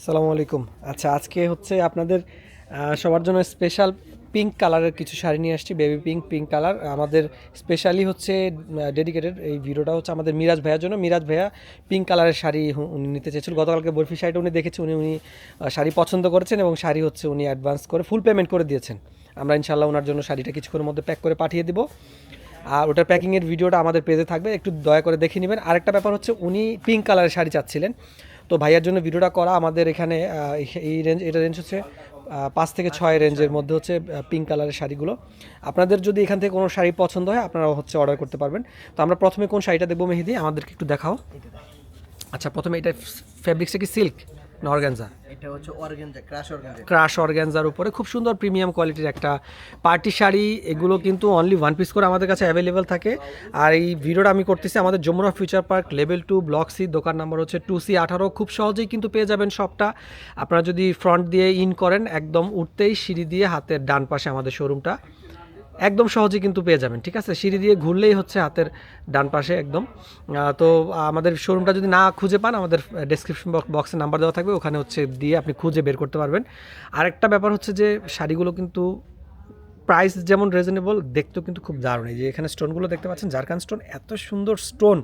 আসসালামু আলাইকুম। আচ্ছা আজকে হচ্ছে আপনাদের সবার জন্য স্পেশাল পিঙ্ক কালারের কিছু শাড়ি নিয়ে আসছি বেবি পিঙ্ক পিঙ্ক কালার আমাদের স্পেশালি হচ্ছে ডেডিকেটেড এই ভিডিওটা হচ্ছে আমাদের মিরাজ ভাইয়ার জন্য। মিরাজ ভাইয়া পিঙ্ক কালারের শাড়ি উনি নিতে চেয়েছিল। গতকালকে বরফি শাড়িটা উনি দেখেছি, উনি উনি শাড়ি পছন্দ করেছেন এবং শাড়ি হচ্ছে উনি অ্যাডভান্স করে ফুল পেমেন্ট করে দিয়েছেন। আমরা ইনশাল্লাহ ওনার জন্য শাড়িটা কিছুক্ষণের মধ্যে প্যাক করে পাঠিয়ে দিব। আর ওটার প্যাকিংয়ের ভিডিওটা আমাদের পেজে থাকবে। একটু দয়া করে দেখে নেবেন। আরেকটা ব্যাপার হচ্ছে উনি পিঙ্ক কালারের শাড়ি চাচ্ছিলেন। তো ভাইয়ার জন্য ভিডিওটা করা, আমাদের এখানে এই রেঞ্জ এটা রেঞ্জ হচ্ছে পাঁচ থেকে ছয় রেঞ্জের মধ্যে হচ্ছে পিঙ্ক কালারের শাড়িগুলো। আপনাদের যদি এখান থেকে কোনো শাড়ি পছন্দ হয় আপনারা হচ্ছে অর্ডার করতে পারবেন। তো আমরা প্রথমে কোন শাড়িটা দেখব মেহেদি? আমাদেরকে একটু দেখাও। আচ্ছা প্রথমে এটা ফ্যাব্রিক্সটা কি সিল্ক না অর্গ্যানজা এটা হচ্ছে অর্গানজা ক্রাশ অর্গানজা। ক্রাশ অর্গ্যানজার উপরে খুব সুন্দর প্রিমিয়াম কোয়ালিটির একটা পার্টি শাড়ি। এগুলো কিন্তু অনলি ওয়ান পিস করে আমাদের কাছে অ্যাভেলেবেল থাকে। আর এই ভিডিওটা আমি করতেছি আমাদের Jamuna future park level two block C দোকান নাম্বার হচ্ছে টু সি আঠারো। খুব সহজেই কিন্তু পেয়ে যাবেন সবটা আপনারা যদি ফ্রন্ট দিয়ে ইন করেন একদম উঠতেই সিঁড়ি দিয়ে হাতের ডান পাশে আমাদের শোরুমটা একদম সহজে কিন্তু পেয়ে যাবেন, ঠিক আছে? সিঁড়ি দিয়ে ঘুরলেই হচ্ছে হাতের ডান পাশে একদম। তো আমাদের শোরুমটা যদি না খুঁজে পান, আমাদের ডেসক্রিপশন বক্সে নাম্বার দেওয়া থাকবে, ওখানে হচ্ছে দিয়ে আপনি খুঁজে বের করতে পারবেন। আরেকটা ব্যাপার হচ্ছে যে, শাড়িগুলো কিন্তু প্রাইস যেমন রিজনেবল দেখতেও কিন্তু খুব দারুণ। এই যে এখানে স্টোনগুলো দেখতে পাচ্ছেন জারকান স্টোন এত সুন্দর স্টোন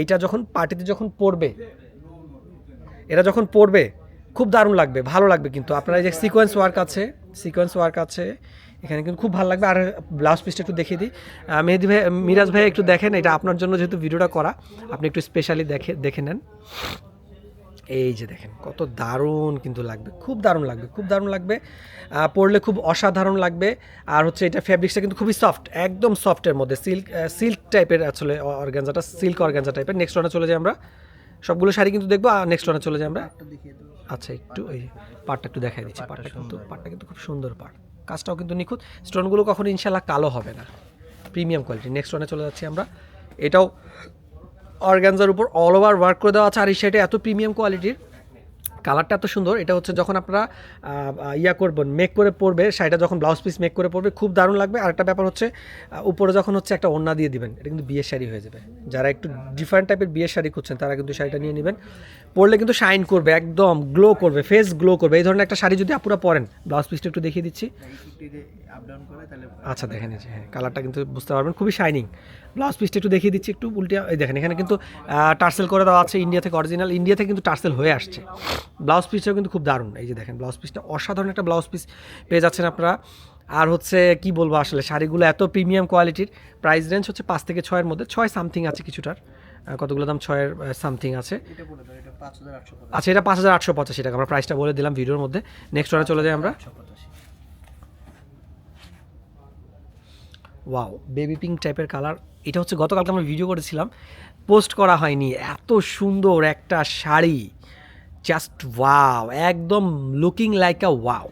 এইটা যখন পার্টিতে যখন পড়বে, এরা যখন পড়বে, খুব দারুণ লাগবে, ভালো লাগবে কিন্তু। আপনারা এই যে সিকোয়েন্স ওয়ার্ক আছে সিকোয়েন্স ওয়ার্ক আছে এখানে কিন্তু খুব ভালো লাগবে। আর ব্লাউজ পিসটা একটু দেখিয়ে দিই। মেহেদি ভাই মিরাজ ভাই একটু দেখেন এটা আপনার জন্য যেহেতু ভিডিওটা করা আপনি একটু স্পেশালি দেখে দেখে নেন। এই যে দেখেন কত দারুণ কিন্তু লাগবে খুব দারুণ লাগবে খুব দারুণ লাগবে। পরলে খুব অসাধারণ লাগবে। আর হচ্ছে এটা ফ্যাব্রিক্সটা কিন্তু খুবই সফট একদম সফটের মধ্যে সিল্ক সিল্ক টাইপের আসলে অর্গানজাটা সিল্ক অর্গানজা টাইপের নেক্সট ওয়ানে চলে যাই আমরা। সবগুলো শাড়ি কিন্তু দেখব আর নেক্সট ওয়ানে চলে যাই আমরা। আচ্ছা একটু ওই পাটটা একটু দেখাই দিচ্ছি পাটটা কিন্তু পাটটা কিন্তু খুব সুন্দর পাট। কাজটাও কিন্তু নিখুঁত। স্টোনগুলো কখনো ইনশাল্লাহ কালো হবে না। প্রিমিয়াম কোয়ালিটি নেক্সট ওয়ানে চলে যাচ্ছি আমরা। এটাও অর্গ্যানজার উপর অল ওভার ওয়ার্ক করে দেওয়া আছে। আর এই শাড়িটা এত প্রিমিয়াম কোয়ালিটির কালারটা এত সুন্দর, এটা হচ্ছে যখন আপনারা ইয়া করবেন মেক করে পরবে, শাড়িটা যখন ব্লাউজ পিস মেক করে পরবে, খুব দারুণ লাগবে। আর একটা ব্যাপার হচ্ছে উপরে যখন হচ্ছে একটা ওড়না দিয়ে দিবেন, এটা কিন্তু বিয়ের শাড়ি হয়ে যাবে। যারা একটু ডিফারেন্ট টাইপের বিয়ের শাড়ি খুঁজছেন, তারা কিন্তু শাড়িটা নিয়ে নেবেন। পরলে কিন্তু শাইন করবে, একদম গ্লো করবে ফেস গ্লো করবে। এই ধরনের একটা শাড়ি যদি আপনারা পরেন ব্লাউজ পিসটা একটু দেখিয়ে দিচ্ছি। ডাউন করে তাহলে আচ্ছা দেখেন এই যে হ্যাঁ কালারটা কিন্তু বুঝতে পারবেন খুবই শাইনিং ব্লাউজ পিসটা একটু দেখিয়ে দিচ্ছি একটু উল্টে এই দেখেন এখানে কিন্তু টার্সেল করে দেওয়া আছে ইন্ডিয়া থেকে অরিজিনাল ইন্ডিয়া থেকে কিন্তু টার্সেল হয়ে আসছে। ব্লাউজ পিসটাও কিন্তু খুব দারুণ। এই যে দেখেন ব্লাউজ পিসটা অসাধারণ একটা ব্লাউজ পিস পেয়ে যাচ্ছেন আপনারা। আর হচ্ছে কি বলব আসলে শাড়িগুলো এত প্রিমিয়াম কোয়ালিটির প্রাইস রেঞ্জ হচ্ছে পাঁচ থেকে ছয়ের মধ্যে ছয় সামথিং আছে কিছুটার কতগুলো দাম ছয়ের সামথিং আছে। আচ্ছা এটা পাঁচ হাজার আটশো পঁচাশি টাকা আমরা প্রাইসটা বলে দিলাম ভিডিওর মধ্যে। নেক্সট ওয়ানে চলে যাই আমরা আটশো পঁচাশি ওয়াও বেবি পিঙ্ক টাইপের কালার এটা হচ্ছে গতকালকে আমরা ভিডিও করেছিলাম। পোস্ট করা হয়নি। এত সুন্দর একটা শাড়ি। জাস্ট ওয়াও একদম লুকিং লাইক আ ওয়াও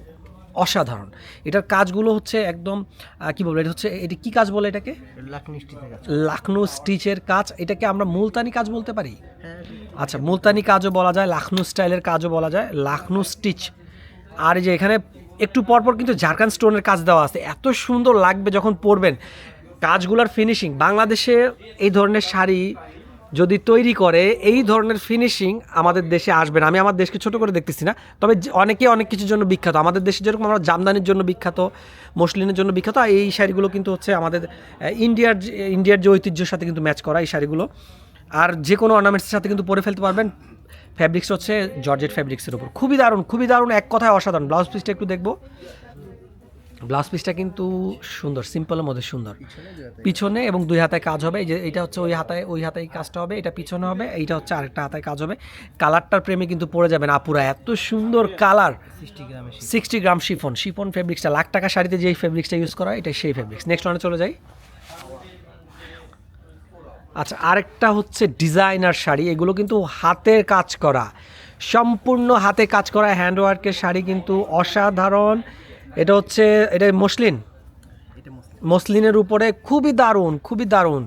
অসাধারণ। এটার কাজগুলো হচ্ছে একদম কি বলব এটা হচ্ছে এটা কি কাজ বলে এটাকে? লাখনৌ স্টিচের কাজ। এটাকে আমরা মুলতানি কাজ বলতে পারি? হ্যাঁ আচ্ছা মুলতানি কাজও বলা যায় লাখনৌ স্টাইলের কাজও বলা যায়। লাখনৌ স্টিচ আর এই যে এখানে একটু পরপর কিন্তু ঝাড়খান্ড স্টোনের কাজ দেওয়া আছে। এত সুন্দর লাগবে যখন পরবেন। কাজগুলোর ফিনিশিং বাংলাদেশে এই ধরনের শাড়ি যদি তৈরি করে, এই ধরনের ফিনিশিং আমাদের দেশে আসবে না। আমি আমার দেশকে ছোট করে দেখতেছি না, তবে অনেকে অনেক কিছুর জন্য বিখ্যাত। আমাদের দেশে যেরকম আমরা জামদানির জন্য বিখ্যাত, মসলিনের জন্য বিখ্যাত এই শাড়িগুলো কিন্তু হচ্ছে আমাদের ইন্ডিয়ার ইন্ডিয়ার যে ঐতিহ্যের সাথে কিন্তু ম্যাচ করা এই শাড়িগুলো। আর যে কোনো অর্নামেন্টসের সাথে কিন্তু পরে ফেলতে পারবেন। ফ্যাব্রিক্স হচ্ছে জর্জেট ফ্যাব্রিক্সের উপর। খুবই দারুণ খুবই দারুণ এক কথায় অসাধারণ। ব্লাউজ পিসটা একটু দেখব। ব্লাউজ পিসটা কিন্তু সুন্দর সিম্পলের মধ্যে সুন্দর। পিছনে এবং দুই হাতায় কাজ হবে। এই যে এটা হচ্ছে ওই হাতায় ওই হাতায় কাজটা হবে এটা পিছনে হবে এইটা হচ্ছে আরেকটা হাতায় কাজ হবে। কালারটার প্রেমে কিন্তু পড়ে যাবেন আপুরা এত সুন্দর কালার। সিক্সটি গ্রামে শিফন শিফন ফেব্রিক্সটা লাখ টাকা শাড়িতে যেই ফেব্রিক্সটা ইউজ করা হয় এটা সেই ফেব্রিক্স নেক্সট ওয়ানে চলে যাই। আচ্ছা আরেকটা হচ্ছে ডিজাইনার শাড়ি। এগুলো কিন্তু হাতের কাজ করা। সম্পূর্ণ হাতে কাজ করা হ্যান্ডওয়ার্কের শাড়ি কিন্তু অসাধারণ। এটা হচ্ছে এটা মসলিন? মসলিনের উপরে খুবই দারুণ খুবই দারুণ।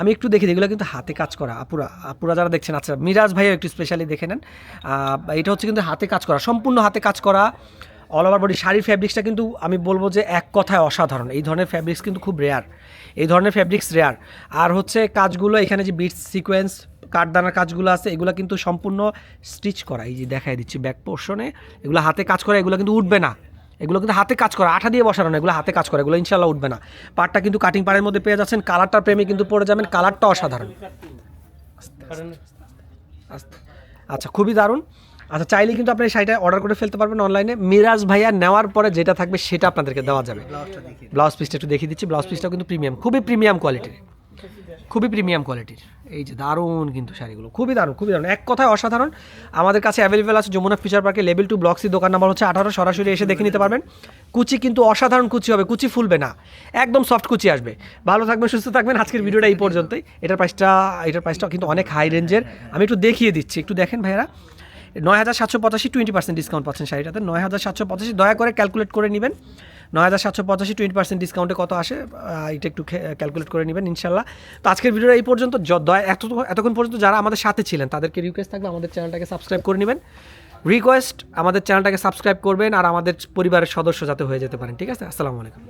আমি একটু দেখি এগুলো কিন্তু হাতে কাজ করা। আপুরা আপুরা যারা দেখছেন আচ্ছা মিরাজ ভাইও একটু স্পেশালি দেখে নেন। এটা হচ্ছে কিন্তু হাতে কাজ করা সম্পূর্ণ হাতে কাজ করা। অল ওভার বডি শাড়ির ফ্যাব্রিক্সটা কিন্তু আমি বলব যে এক কথায় অসাধারণ। এই ধরনের ফ্যাব্রিক্স কিন্তু খুব রেয়ার এই ধরনের ফ্যাব্রিক্স রেয়ার আর হচ্ছে কাজগুলো, এখানে যে বিটস সিকোয়েন্স কাঠদানার কাজগুলো আছে, এগুলো কিন্তু সম্পূর্ণ স্টিচ করা। এই যে দেখাই দিচ্ছি ব্যাক পোর্শনে এগুলো হাতে কাজ করা, এগুলো কিন্তু উঠবে না। এগুলো কিন্তু হাতে কাজ করা, আঠা দিয়ে বসানো না, এগুলো হাতে কাজ করা, এগুলো ইনশাল্লাহ উঠবে না। পাটটা কিন্তু কাটিং পাড়ের মধ্যে পেয়ে যাচ্ছেন। কালারটার প্রেমে কিন্তু পড়ে যাবেন কালারটা অসাধারণ। আচ্ছা খুবই দারুণ। আচ্ছা চাইলে কিন্তু আপনি শাড়িটা অর্ডার করে ফেলতে পারবেন অনলাইনে মিরাজ ভাইয়া নেওয়ার পরে যেটা থাকবে সেটা আপনাদেরকে দেওয়া যাবে। ব্লাউজ পিসটা একটু দেখিয়ে দিচ্ছি। ব্লাউজ পিসটাও কিন্তু প্রিমিয়াম খুবই প্রিমিয়াম কোয়ালিটির খুবই প্রিমিয়াম কোয়ালিটির এই যে দারুণ কিন্তু শাড়িগুলো খুবই দারুণ খুবই দারুণ। এক কথায় অসাধারণ। আমাদের কাছে অ্যাভেলেবেল আছে যমুনা ফিচার পার্কে লেভেল টু ব্লক্সি দোকান নাম্বার হচ্ছে আঠারো সরাসরি এসে দেখে নিতে পারবেন। কুচি কিন্তু অসাধারণ কুচি হবে কুচি ফুলবে না। একদম সফট কুচি আসবে। ভালো থাকবেন সুস্থ থাকবেন। আজকের ভিডিওটা এই পর্যন্তই। এটার প্রাইসটা এটার প্রাইসটা কিন্তু অনেক হাই রেঞ্জের আমি একটু দেখিয়ে দিচ্ছি। একটু দেখেন ভাইয়ারা। নয় হাজার সাতশো পঁচাশি টোয়েন্টি পার্সেন্ট ডিসকাউন্ট পাচ্ছেন শাড়িটাতে। নয় হাজার সাতশো পঁচাশি, দয়া করে ক্যালকুলেট করে নেবেন। নয় হাজার সাতশো পঁচাশি টোয়েন্টি পার্সেন্ট ডিসকাউন্টে কত আসে এটা একটু ক্যালকুলেট করে নেবেন ইনশাল্লাহ। তো আজকের ভিডিওটা এই পর্যন্ত। দয়া এত এতক্ষণ পর্যন্ত যারা আমাদের সাথে ছিলেন, তাদেরকে রিকোয়েস্ট থাকবে আমাদের চ্যানেলটাকে সাবস্ক্রাইব করে নেবেন। রিকোয়েস্ট আমাদের চ্যানেলটাকে সাবস্ক্রাইব করবেন আর আমাদের পরিবারের সদস্য যাতে হয়ে যেতে পারেন। ঠিক আছে? আসসালামু আলাইকুম।